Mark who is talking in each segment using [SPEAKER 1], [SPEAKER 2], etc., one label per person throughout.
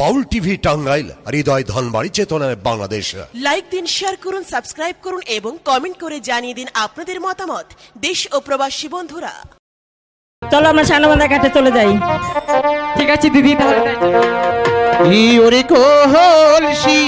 [SPEAKER 1] বাউল TV Tangail হৃদয় ধনবাড়ি চেতনায় Bangladesh.
[SPEAKER 2] Like দিন শেয়ার করুন সাবস্ক্রাইব করুন এবং কমেন্ট করে জানিয়ে দিন আপনাদের মতামত। দেশ ও প্রবাসী বন্ধুরা।
[SPEAKER 3] চলো আমরা সানবান্ধা ঘাটে চলে যাই।
[SPEAKER 4] ঠিক আছে দিদি তাহলে।
[SPEAKER 5] ইউরি কোহলসি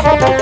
[SPEAKER 6] Thank
[SPEAKER 4] you.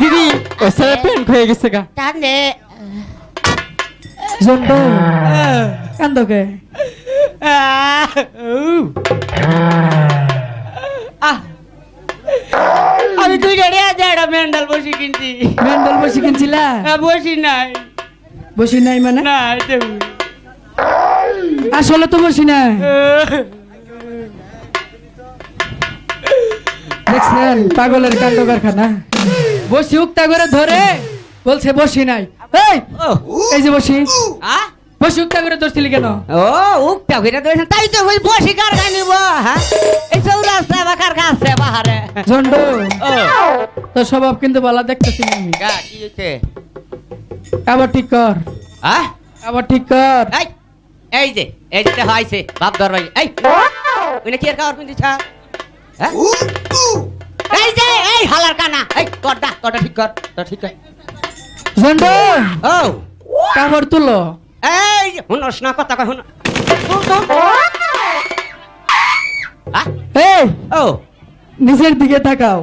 [SPEAKER 4] দিদি ও সারা প্যান্ট হয়ে গেছে গা
[SPEAKER 6] টানে
[SPEAKER 3] জন্টু কান্দকে
[SPEAKER 4] আমি তুই আছে একটা মেন্ডাল বসি কিনছি
[SPEAKER 3] মেন্ডল বসে কিনছিলা
[SPEAKER 4] বসি নাই
[SPEAKER 3] বসি নাই মানে
[SPEAKER 4] না
[SPEAKER 3] আসলে তো বসি নাই দেখছেন পাগলের কাণ্ড কারখানা বসি উক্তা করে ধরে। বলছে বসি নাই। এই যে বসি। বসি উক্তা করে ধরছিলি কেন?
[SPEAKER 4] ও উকটা ঘুরে ধরেছেন তাই তো ওই বসি কার গানিব হ্যাঁ? এই বা কার বাহারে।
[SPEAKER 3] ঝন্ডু
[SPEAKER 4] ও।
[SPEAKER 3] তোর স্বভাব কিন্তু ভালো দেখতেছি আমি।
[SPEAKER 4] কি
[SPEAKER 3] আবার ঠিক কর।
[SPEAKER 4] হ্যাঁ
[SPEAKER 3] আবার ঠিক কর।
[SPEAKER 4] এই যে এই যে হইছে বাপ ধর ভাই এই ওইনে কি আর কার পিন্দি ছা এই যে এই হালার কানা। এই করটা করটা ঠিক কর তো ঠিক কর।
[SPEAKER 3] জন্ড!
[SPEAKER 6] ও।
[SPEAKER 3] কাপড় তুলো।
[SPEAKER 6] এই শুনস না কথা কয় শুন
[SPEAKER 3] এই
[SPEAKER 6] ও।
[SPEAKER 3] নিচের দিকে তাকাও।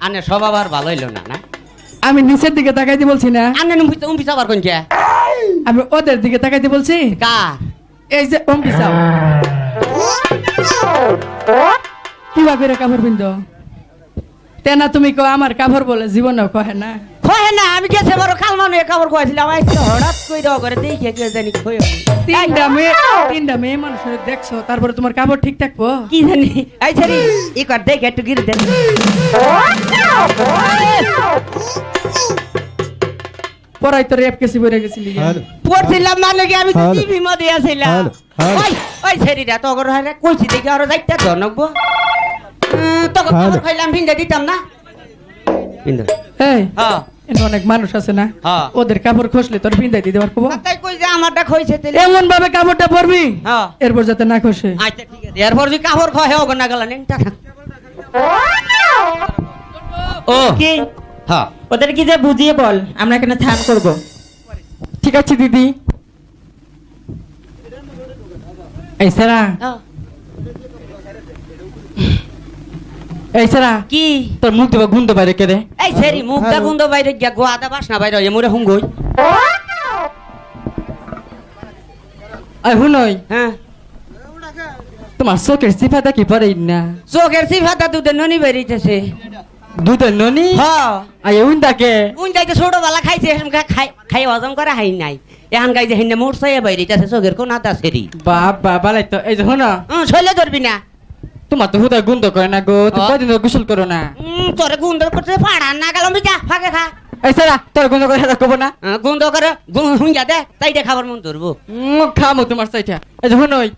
[SPEAKER 6] আনে সব আবার ভালো হইল না না?
[SPEAKER 3] আমি নিচের দিকে তাকাইতে বলছি না।
[SPEAKER 6] আনে নুম্বি উম্বি আবার কোন
[SPEAKER 3] আমি ওদের দিকে তাকাইতে বলছি?
[SPEAKER 6] কার?
[SPEAKER 3] এই যে অম্পি চাও কিবা করে কাপড় পিন্ধ তেনা তুমি কো আমার কাপড় বলে জীবন কহে না।
[SPEAKER 6] কয় না আমি গেছে বড় কাল মানে কাপড় কইছিলাম আইছে হঠাৎ কই দাও করে দেখে কে জানি কই
[SPEAKER 3] তিনটা মেয়ে তিনটা মেয়ে মানুষের দেখছ তারপরে তোমার কাপড় ঠিক থাকব?
[SPEAKER 6] কি জানি? এই ছাড়ি ই কর দেখ একটু গিরে দেখ।
[SPEAKER 3] পরাই তো রেপ কেসি বইরে গেছিলি।
[SPEAKER 6] পড়ছিলাম মানে কি আমি। টিভি মধ্যে আছিলাম। ওই ওই ছেড়িটা তো করে হারে কইছি দেখি আর যাইতে তোকে
[SPEAKER 5] হ্যালো।
[SPEAKER 6] খবর খাইলাম ভিন্দে দিতাম না? ভিন্দে।
[SPEAKER 3] এই
[SPEAKER 6] হ্যাঁ।
[SPEAKER 3] অনেক মানুষ আছে না?
[SPEAKER 6] হ্যাঁ।
[SPEAKER 3] ওদের কাপড় খসলে তোর পিন্দাই দিতে পারব?
[SPEAKER 6] তাই কই যে আমারটা খইছে তেলে
[SPEAKER 3] এমন ভাবে কাপড়টা পরবি?
[SPEAKER 6] হ্যাঁ।
[SPEAKER 3] এরপর যাতে না খসে।
[SPEAKER 6] আচ্ছা ঠিক আছে। এরপর যদি কাপড় খয় হোক না গেল ও।
[SPEAKER 4] কি?
[SPEAKER 6] হ্যাঁ
[SPEAKER 4] ওদের কি যে বুঝিয়ে বল আমরা এখানে করব।
[SPEAKER 3] ঠিক আছে দিদি। এই সারা। এই সারা।
[SPEAKER 6] কি?
[SPEAKER 3] তোর মুখ দেবা গুন্দ বাইরে কে রে?
[SPEAKER 6] এই সেরি মুখটা গুন্দ বাইরে গিয়া গোয়াদা বাসনা বাইরে হয়ে মোরে হুঙ্গই।
[SPEAKER 3] আই হুনই।
[SPEAKER 6] হ্যাঁ।
[SPEAKER 3] তোমার চোখের সিফাটা কি পরে না?
[SPEAKER 6] চোখের সিফাতা দুধে ননি বেরিয়েছে
[SPEAKER 3] দুধের ননি?
[SPEAKER 6] হ্যাঁ।
[SPEAKER 3] উন
[SPEAKER 6] যাইতে ছোটবেলা খাইছে এরকম খাই খাই হজম করে হাই নাই। মোর সাইয়া বাইরিতেছে চোখের কোন সেরি
[SPEAKER 3] বাপ বাবা লাই তো এই যে হুন
[SPEAKER 6] শৈলে ধরবি না।
[SPEAKER 3] তোমার তো হুদা গুন্দ করে না গো তুমি। কদিন গোসল করো না?
[SPEAKER 6] তোরে গুন্দ করতে পাড়া না গেলাম যা ফাঁকে খা।
[SPEAKER 3] এই সারা তোর গুন্দ করে কব না।
[SPEAKER 6] গুন্দ করে হুঁজা দে তাই দে খাবার মন ধরবো।
[SPEAKER 3] খামো তোমার সাইটা এই যে হুনই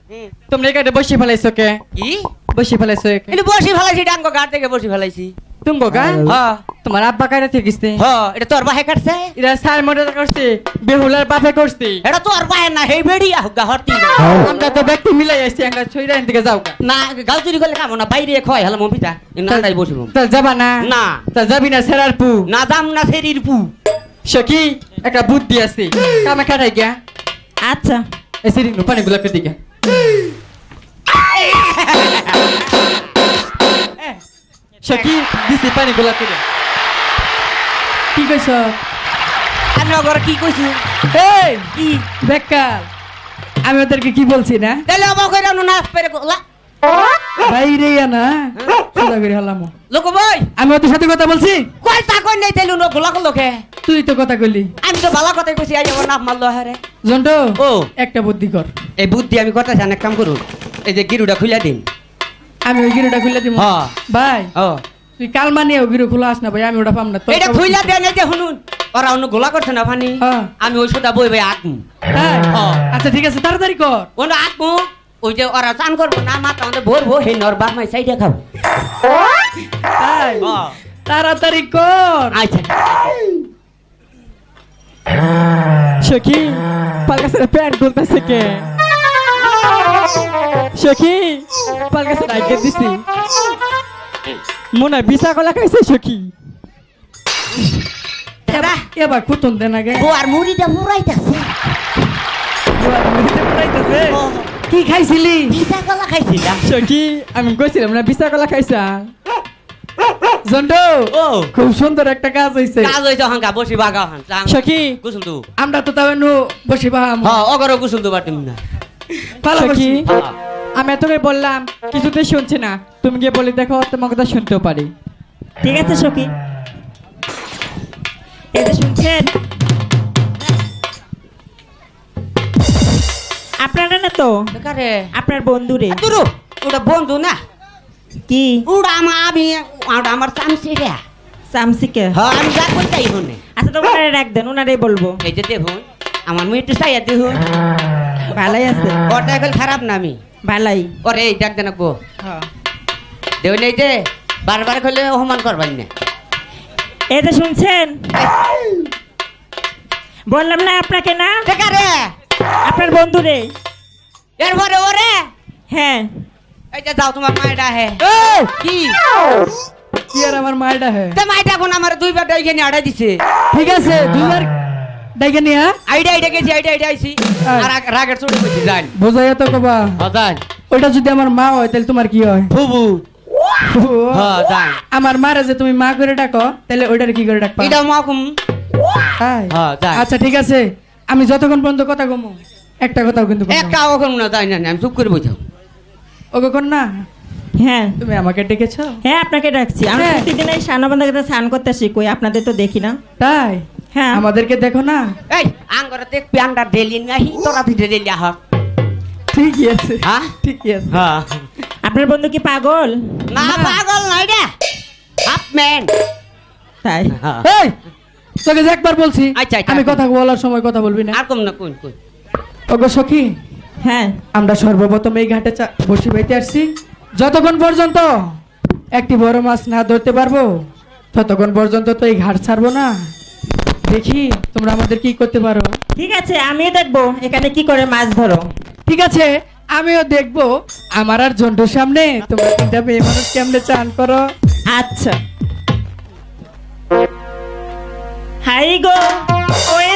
[SPEAKER 3] তোমরা এখানে বসে ফেলাইছো কে?
[SPEAKER 6] কি?
[SPEAKER 3] বসে ফেলাইছো কে?
[SPEAKER 6] ফেলাইছি ডাঙ্গ গাড় থেকে বসি ফেলাইছি।
[SPEAKER 3] তুমি গা
[SPEAKER 6] হ্যাঁ
[SPEAKER 3] তোমার আব্বা কারে থেকে গেছে
[SPEAKER 6] হ্যাঁ এটা তোর বাহে কাটছে
[SPEAKER 3] এরা সার মডেল করছে বেহুলার বাপে করছে
[SPEAKER 6] এটা তোর বাহে না হেই বেড়ি আহ গাহরতি
[SPEAKER 3] আমরা তো ব্যক্তি মিলাই আসছি আমরা ছইরা থেকে যাও
[SPEAKER 6] না গাল চুরি করলে খাব না বাইরে খয় হলো মমিতা না তাই বসিব
[SPEAKER 3] তা যাবা না
[SPEAKER 6] না।
[SPEAKER 3] তা যাবি না সেরার পু
[SPEAKER 6] না দাম না সেরির পু
[SPEAKER 3] সখি একটা বুদ্ধি আছে কামে খাটাই গিয়া
[SPEAKER 4] আচ্ছা
[SPEAKER 3] এই সিরি নো পানি গুলা দিকে সখি দিছি পানি গুলা করে কি কইছ?
[SPEAKER 6] আমি ওগরে কি কইছি?
[SPEAKER 3] এই কি? বেকার। আমি ওদেরকে কি বলছি না?
[SPEAKER 6] তাহলে অবাক করে না পেরে গোলা
[SPEAKER 3] বাইরে না সোজা করে হলাম।
[SPEAKER 6] লোক বই।
[SPEAKER 3] আমি ওদের সাথে কথা বলছি?
[SPEAKER 6] কই তা কই নাই তাইলে নো গোলা লোকে
[SPEAKER 3] তুই তো কথা কইলি।
[SPEAKER 6] আমি তো ভালো কথাই কইছি আই আমার নাম মারলো হারে
[SPEAKER 3] জন্টো
[SPEAKER 6] ও।
[SPEAKER 3] একটা বুদ্ধি কর।
[SPEAKER 6] এই বুদ্ধি আমি কথা অনেক কাম করুন। এই যে গিরুটা খুলে দিন।
[SPEAKER 3] আমি ওই গিরোটা খুলে দিব
[SPEAKER 6] হ্যাঁ।
[SPEAKER 3] ভাই
[SPEAKER 6] ও।
[SPEAKER 3] তুই কাল মানে ওই গিরো খোলা আস না ভাই আমি ওটা পাম না তোর
[SPEAKER 6] এটা খুইলা দেন এই যে শুনুন ওরা অন্য গোলা করছে না পানি
[SPEAKER 3] হ্যাঁ।
[SPEAKER 6] আমি ওই সোটা বই ভাই আঁকমু।
[SPEAKER 3] হ্যাঁ। আচ্ছা ঠিক আছে তাড়াতাড়ি কর।
[SPEAKER 6] ওটা আঁকমু ওই যে ওরা চান করব না মাথা আমাদের ভরবো হে নর বাপ মাই সাইডে খাব। হ্যাঁ।
[SPEAKER 3] তাড়াতাড়ি কর।
[SPEAKER 6] আচ্ছা।
[SPEAKER 3] সখি পালকাসের প্যান্ট খুলতেছে কে? সখি পালকাসের আগে দিছি। মনে বিশা কলা খাইছে সখি। এবার কুতন দেন আগে।
[SPEAKER 6] ও আর মুড়িটা মুড়াইতেছে।
[SPEAKER 3] কি খাইছিলি?
[SPEAKER 6] পিঠা কলা খাইছিলাম।
[SPEAKER 3] সখি আমি কইছিলাম না বিশা কলা খাইছা। জন্ড
[SPEAKER 6] ও।
[SPEAKER 3] খুব সুন্দর একটা কাজ হইছে।
[SPEAKER 6] কাজ হইছে হাঙ্কা বসি বাগা হান।
[SPEAKER 3] সখি
[SPEAKER 6] গুসুল তু
[SPEAKER 3] আমরা তো তাও নু বসে বাহাম
[SPEAKER 6] হ্যাঁ অগর তু বাটিম না।
[SPEAKER 3] পালা বসি আমি তোকে বললাম কিছুতেই শুনছে না। তুমি গিয়ে বলে দেখো তোমার কথা শুনতেও পারি।
[SPEAKER 4] ঠিক আছে সখী। এটা শুনছেন? আপনারা না তো?
[SPEAKER 6] বেকারে
[SPEAKER 4] আপনার বন্ধুরে।
[SPEAKER 6] তুরু ওটা বন্ধু না?
[SPEAKER 4] কি?
[SPEAKER 6] ওটা আমার আমি ওটা আমার চামচি রে
[SPEAKER 4] সামসিকে
[SPEAKER 6] হ্যাঁ। আমি যা করতেই হুনে
[SPEAKER 4] আচ্ছা তো ওনারে ডাক দেন ওনারে বলব।
[SPEAKER 6] এই যে দেখুন আমার মুই একটু চাইয়া দেখুন।
[SPEAKER 4] ভালাই আছে।
[SPEAKER 6] ওটা এখন খারাপ না আমি।
[SPEAKER 4] ভালাই
[SPEAKER 6] ওরে এই ডাক দেন গো। দেখুন এই যে বারবার করলে অপমান করবেন না।
[SPEAKER 4] এই যে শুনছেন? বললাম না আপনাকে না?
[SPEAKER 6] বেকারে
[SPEAKER 4] আপনার বন্ধুরে
[SPEAKER 6] এরপরে ওরে
[SPEAKER 4] হ্যাঁ।
[SPEAKER 6] এই যে যাও তোমার মায়ের ডাহে কি?
[SPEAKER 3] কি আর আমার মায়েরটা হ্যাঁ
[SPEAKER 6] তে মাইটা এখন আমার দুইবার নিয়ে আড়াই দিছে।
[SPEAKER 3] ঠিক আছে দুইবার ডাইকে নিয়া
[SPEAKER 6] আইডা আইডা গেছি আইডা আইডা আইছি।
[SPEAKER 3] হ্যাঁ।
[SPEAKER 6] আর রাগের চোটে বসে যান
[SPEAKER 3] বোঝাইয়া তো কবা।
[SPEAKER 6] হজান
[SPEAKER 3] ওইটা যদি আমার মা হয় তাহলে তোমার কি হয়?
[SPEAKER 6] ফুবু। হ্যাঁ
[SPEAKER 3] আমার মারে যে তুমি মা করে ডাকো তাহলে ওইটার কি করে ডাকবা?
[SPEAKER 6] এটা
[SPEAKER 3] তাই?
[SPEAKER 6] হ্যাঁ,
[SPEAKER 3] আচ্ছা ঠিক আছে। আমি যতক্ষণ পর্যন্ত কথা কমো একটা কথাও কিন্তু না।
[SPEAKER 6] একটা ওখানে না যাই না আমি চুপ করে বসে
[SPEAKER 3] ওগো কন্যা
[SPEAKER 4] হ্যাঁ।
[SPEAKER 3] তুমি আমাকে ডেকেছো?
[SPEAKER 4] হ্যাঁ আপনাকে ডাকছি। আমি
[SPEAKER 3] হ্যাঁ।
[SPEAKER 4] প্রতিদিন এই সানবান্ধাকে স্নান করতে শিখুই আপনাদের তো দেখি না।
[SPEAKER 3] তাই?
[SPEAKER 4] হ্যাঁ।
[SPEAKER 3] আমাদেরকে দেখো না।
[SPEAKER 6] এই আঙ্গরে দেখ প্যান্ডা ডেলি নাহি তোরা ভিতরে ডেলি আহ
[SPEAKER 3] ঠিকই আছে
[SPEAKER 6] হ্যাঁ?
[SPEAKER 3] ঠিকই আছে।
[SPEAKER 6] হ্যাঁ
[SPEAKER 4] আপনার বন্ধু কি পাগল?
[SPEAKER 6] না পাগল নাই রে। হাফ ম্যান
[SPEAKER 4] তাই?
[SPEAKER 3] এই তোকে যে একবার বলছি
[SPEAKER 6] আচ্ছা, আচ্ছা,
[SPEAKER 3] আমি
[SPEAKER 6] আচ্ছা।
[SPEAKER 3] কথা বলার সময় কথা বলবি না।
[SPEAKER 6] আর কম না কোন কোন
[SPEAKER 3] ওগো সখী
[SPEAKER 4] হ্যাঁ।
[SPEAKER 3] আমরা সর্বপ্রথম এই ঘাটে চা- বসি বাইতে আসছি। যতক্ষণ পর্যন্ত একটি বড় মাছ না ধরতে পারব ততক্ষণ পর্যন্ত তো এই ঘাট ছাড়বো না। দেখি তোমরা আমাদের কি করতে পারো।
[SPEAKER 4] ঠিক আছে আমি দেখব এখানে কি করে মাছ ধরো।
[SPEAKER 3] ঠিক আছে আমিও দেখব। আমার আর জন্টুর সামনে তোমরা তিনটা মেয়ে মানুষ কেমনে চান করো।
[SPEAKER 4] আচ্ছা। হাই গো ওই